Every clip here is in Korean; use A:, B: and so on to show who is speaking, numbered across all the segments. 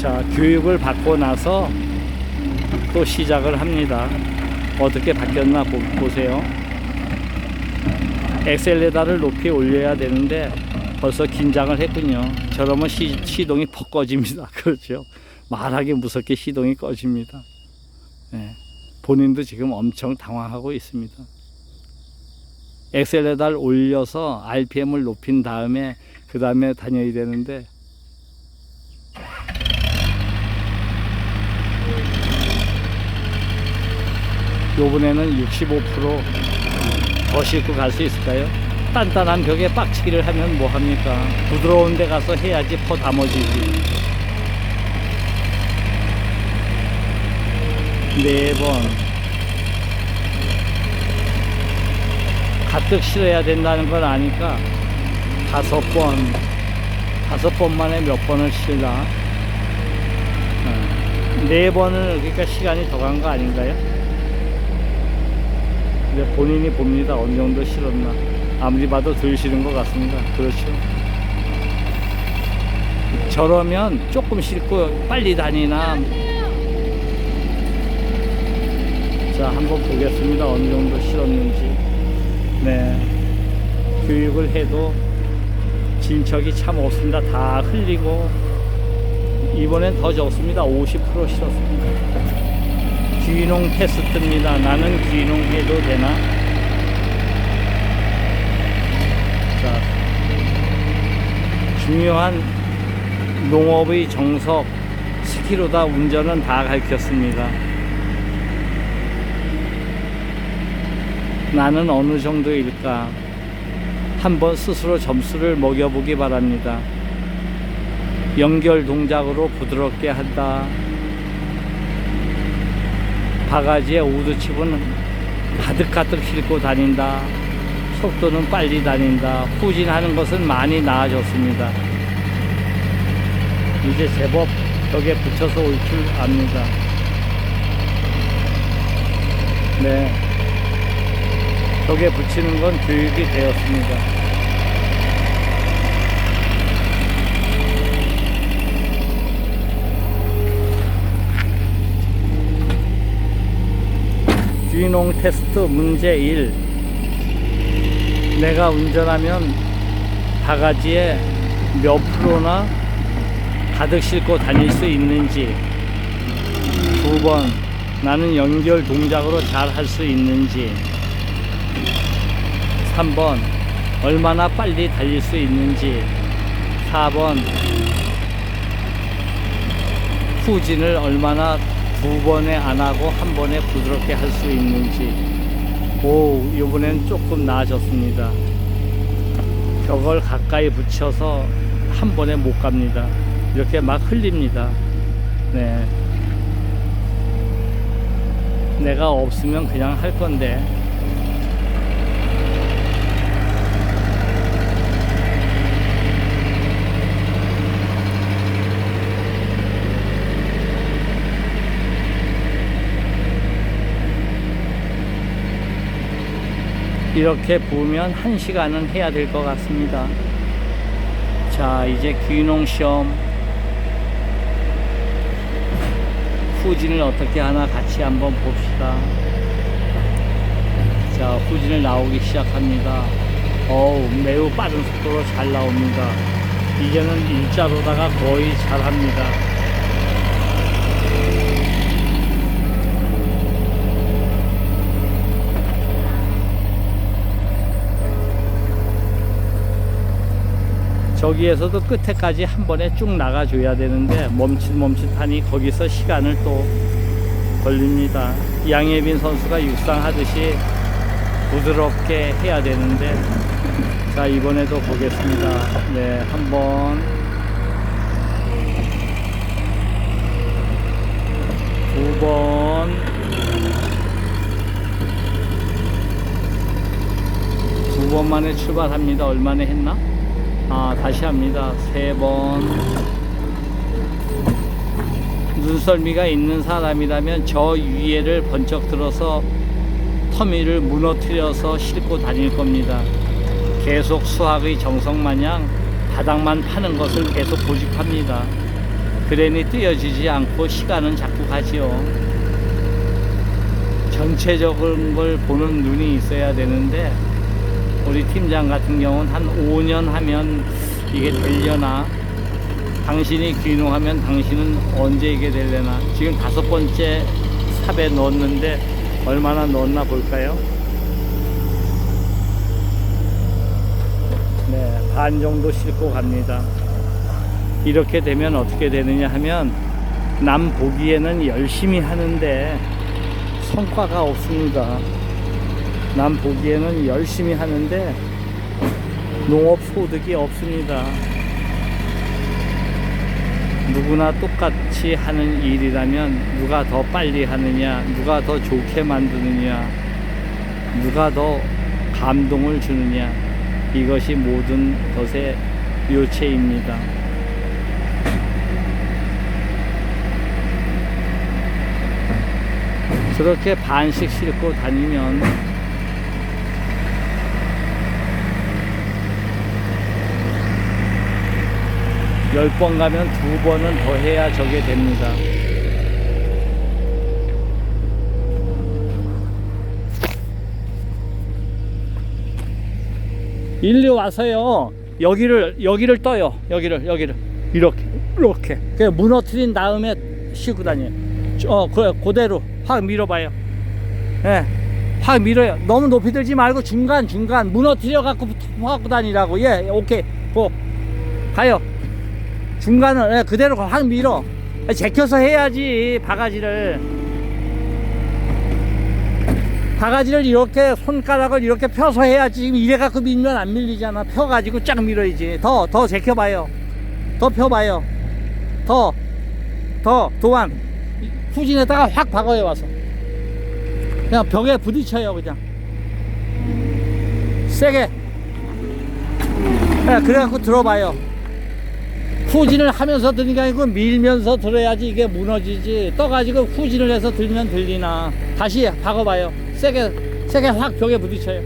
A: 자, 교육을 받고 나서 또 시작을 합니다. 어떻게 바뀌었나 보, 보세요. 엑셀레다를 높이 올려야 되는데 벌써 긴장을 했군요. 저러면 시, 시동이 퍽 꺼집니다. 그렇죠. 말하기 무섭게 시동이 꺼집니다. 예. 본인도 지금 엄청 당황하고 있습니다. 엑셀레다를 올려서 RPM을 높인 다음에 그 다음에 다녀야 되는데 요번에는 65%더 싣고 갈 수 있을까요? 단단한 벽에 빡치기를 하면 뭐합니까? 부드러운 데 가서 해야지 퍼 담아지지. 네 번. 가득 실어야 된다는 걸 아니까 다섯 번, 다섯 번 만에 몇 번을 실나? 어, 네 번을 그러니까 시간이 더 간 거 아닌가요? 근데 본인이 봅니다. 어느 정도 실었나. 아무리 봐도 덜 실은 것 같습니다. 그렇죠. 저러면 조금 싣고 빨리 다니나. 자, 한번 보겠습니다. 어느 정도 실었는지. 네. 교육을 해도 진척이 참 없습니다. 다 흘리고. 이번엔 더 적습니다. 50% 실었습니다. 귀농 테스트입니다. 나는 귀농해도 되나? 자, 중요한 농업의 정석, 스키로다 운전은 다 가르쳤습니다. 나는 어느 정도일까? 한번 스스로 점수를 먹여보기 바랍니다. 연결 동작으로 부드럽게 한다. 바가지에 우드칩은 가득가득 싣고 다닌다. 속도는 빨리 다닌다. 후진하는 것은 많이 나아졌습니다. 이제 제법 벽에 붙여서 올 줄 압니다. 네. 벽에 붙이는 건 교육이 되었습니다. 귀농 테스트 문제 1 내가 운전하면 바가지에 몇 프로나 가득 싣고 다닐 수 있는지. 두 번. 나는 연결 동작으로 잘 할 수 있는지. 3번. 얼마나 빨리 달릴 수 있는지. 4번. 후진을 얼마나 두 번에 안 하고 한 번에 부드럽게 할 수 있는지. 오 이번엔 조금 나아졌습니다. 벽을 가까이 붙여서 한 번에 못 갑니다. 이렇게 막 흘립니다. 네. 내가 없으면 그냥 할 건데 이렇게 보면 한 시간은 해야 될 것 같습니다. 자, 이제 귀농 시험 후진을 어떻게 하나 같이 한번 봅시다. 자, 후진을 나오기 시작합니다. 어우, 매우 빠른 속도로 잘 나옵니다. 이제는 일자로다가 거의 잘합니다. 저기에서도 끝에까지 한 번에 쭉 나가줘야 되는데 멈칫멈칫하니 거기서 시간을 또 걸립니다. 양예빈 선수가 육상하듯이 부드럽게 해야 되는데 자 이번에도 보겠습니다. 네 한번 두 번 두 번 만에 출발합니다. 얼마나 했나? 아, 다시 합니다. 세 번. 눈썰미가 있는 사람이라면 저 위에를 번쩍 들어서 터미를 무너뜨려서 싣고 다닐 겁니다. 계속 수학의 정성 마냥 바닥만 파는 것을 계속 고집합니다. 그랜이 띄어지지 않고 시간은 자꾸 가지요. 전체적인 걸 보는 눈이 있어야 되는데 우리 팀장 같은 경우는 한 5년 하면 이게 되려나 당신이 귀농하면 당신은 언제 이게 되려나 지금 다섯 번째 삽에 넣었는데 얼마나 넣었나 볼까요? 네, 반 정도 싣고 갑니다. 이렇게 되면 어떻게 되느냐 하면 남 보기에는 열심히 하는데 성과가 없습니다. 남 보기에는 열심히 하는데 농업 소득이 없습니다. 누구나 똑같이 하는 일이라면 누가 더 빨리 하느냐, 누가 더 좋게 만드느냐, 누가 더 감동을 주느냐, 이것이 모든 것의 요체입니다. 저렇게 반씩 싣고 다니면 열번 가면 두 번은 더 해야 저게 됩니다. 일리 와서요. 여기를 여기를 떠요. 여기를 여기를 이렇게 이렇게. 그 무너뜨린 다음에 싣고 다녀요. 어, 그 그대로 확 밀어봐요. 예. 확 밀어요. 너무 높이 들지 말고 중간 중간 무너뜨려 갖고 하고 다니라고. 예, 오케이. 고 가요. 중간을 예, 그대로 확 밀어. 제껴서 해야지 바가지를. 바가지를 이렇게 손가락을 이렇게 펴서 해야지 지금 이래 갖고 밀면 안 밀리잖아. 펴 가지고 쫙 밀어야지. 더 더 제껴 봐요. 더 펴 봐요. 더 더 도안 후진에다가 확 박아요 와서. 그냥 벽에 부딪혀요 그냥. 세게. 예, 그래 갖고 들어봐요. 후진을 하면서 드는 게 아니고 밀면서 들어야지 이게 무너지지. 떠가지고 후진을 해서 들면 들리나. 다시 박아봐요. 세게 세게 확 벽에 부딪혀요.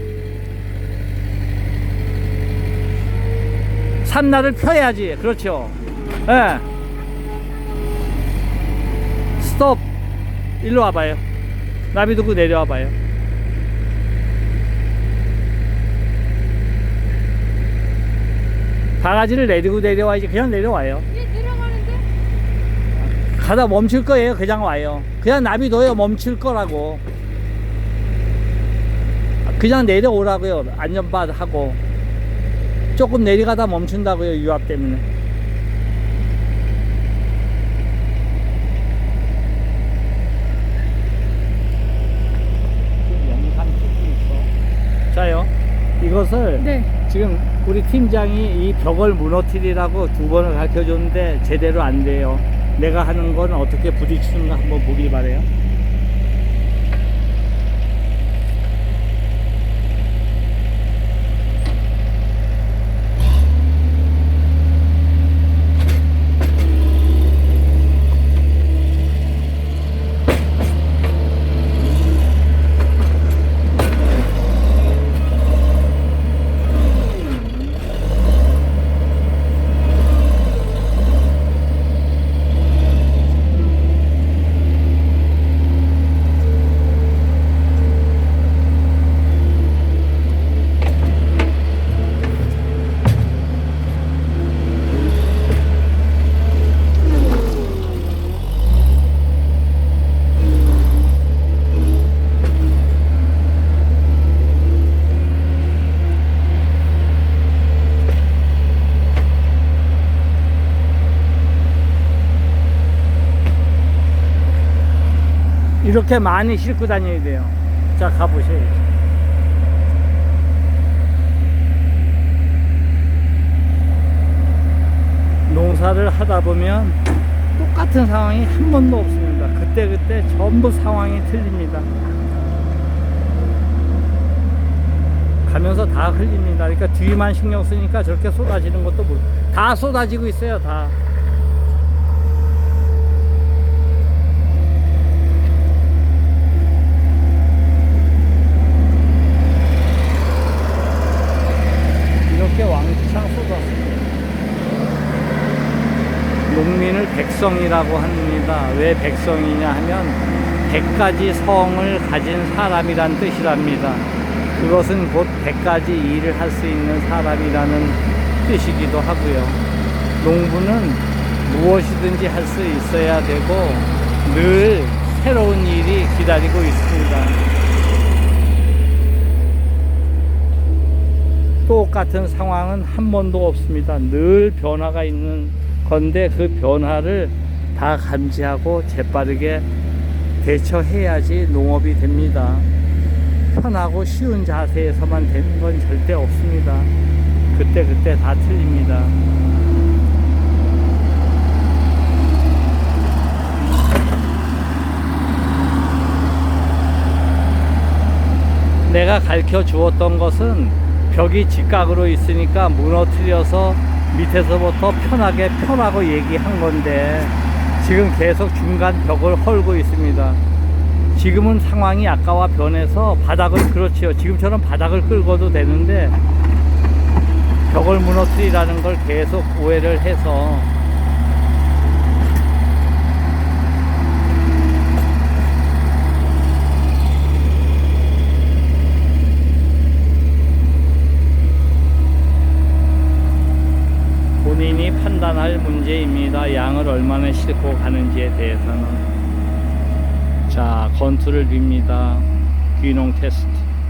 A: 산날을 펴야지. 그렇죠? 예. 스톱. 일로 와봐요. 나비 두고 내려와봐요 바가지를 내리고 내려와야지 그냥 내려와요
B: 얘 내려가는데?
A: 가다 멈출 거예요. 그냥 와요. 그냥 나비 둬요. 멈출 거라고. 그냥 내려오라고요. 안전바 하고. 조금 내려가다 멈춘다고요. 유압 때문에. 영상 찍고 있어. 자요. 이것을
B: 네.
A: 지금 우리 팀장이 이 벽을 무너뜨리라고 두 번을 가르쳐 줬는데 제대로 안 돼요. 내가 하는 건 어떻게 부딪히는가 한번 보길 바래요. 이렇게 많이 싣고 다녀야 돼요. 자, 가보세요. 농사를 하다 보면 똑같은 상황이 한 번도 없습니다. 그때그때 전부 상황이 틀립니다. 가면서 다 흘립니다. 그러니까 뒤만 신경 쓰니까 저렇게 쏟아지는 것도 뭐, 다 쏟아지고 있어요, 다. 이렇게 왕창 쏟았습니다. 농민을 백성이라고 합니다. 왜 백성이냐 하면 백가지 성을 가진 사람이란 뜻이랍니다. 그것은 곧 백가지 일을 할 수 있는 사람이라는 뜻이기도 하고요. 농부는 무엇이든지 할 수 있어야 되고 늘 새로운 일이 기다리고 있습니다. 똑같은 상황은 한 번도 없습니다. 늘 변화가 있는 건데 그 변화를 다 감지하고 재빠르게 대처해야지 농업이 됩니다. 편하고 쉬운 자세에서만 되는 건 절대 없습니다. 그때 그때 다 틀립니다. 내가 가르쳐 주었던 것은 벽이 직각으로 있으니까 무너뜨려서 밑에서부터 편하게 펴라고 얘기한 건데 지금 계속 중간 벽을 헐고 있습니다. 지금은 상황이 아까와 변해서 바닥을 그렇지요. 지금처럼 바닥을 끌고도 되는데 벽을 무너뜨리라는 걸 계속 오해를 해서 본인이 판단할 양을 얼마나 싣고 가는지에 대해서는. 자, 건투를 빕니다. 귀농 테스트.